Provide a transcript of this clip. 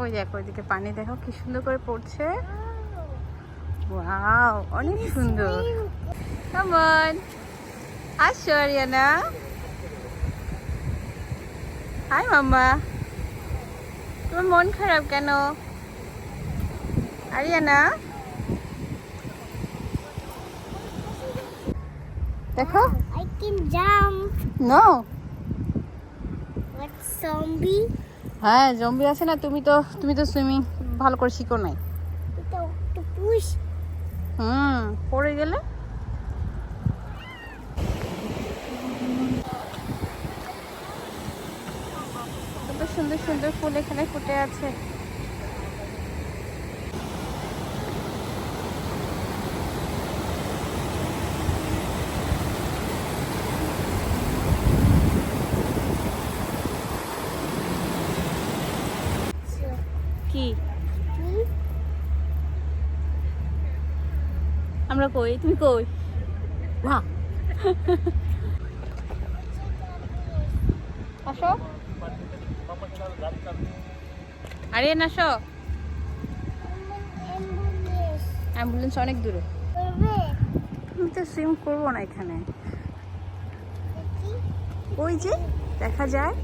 ওই দেখো ওইদিকে পানি দেখো কি সুন্দর করে পড়ছে। ওয়াও অনেক সুন্দর। কেমন আসো আরিয়ানা। হাই মাম্মা। তোমার মন খারাপ কেন? আরিয়ানা। দেখো। I can jump. No What zombie? হ্যাঁ জম্বি আছে না, তুমি তো তুমি তো সুইমিং ভালো করে শিখো নাই. হুম, পড়ে গেলে কত সুন্দর সুন্দর ফুল এখানে ফুটে আছে কি? আমরা কই? তুমি কই? বাহ আসো। আরে না আসো। অ্যাম্বুলেন্স অনেক দূরে? আমি তো সুইম করব না এখানে। ওই যে দেখা যায়।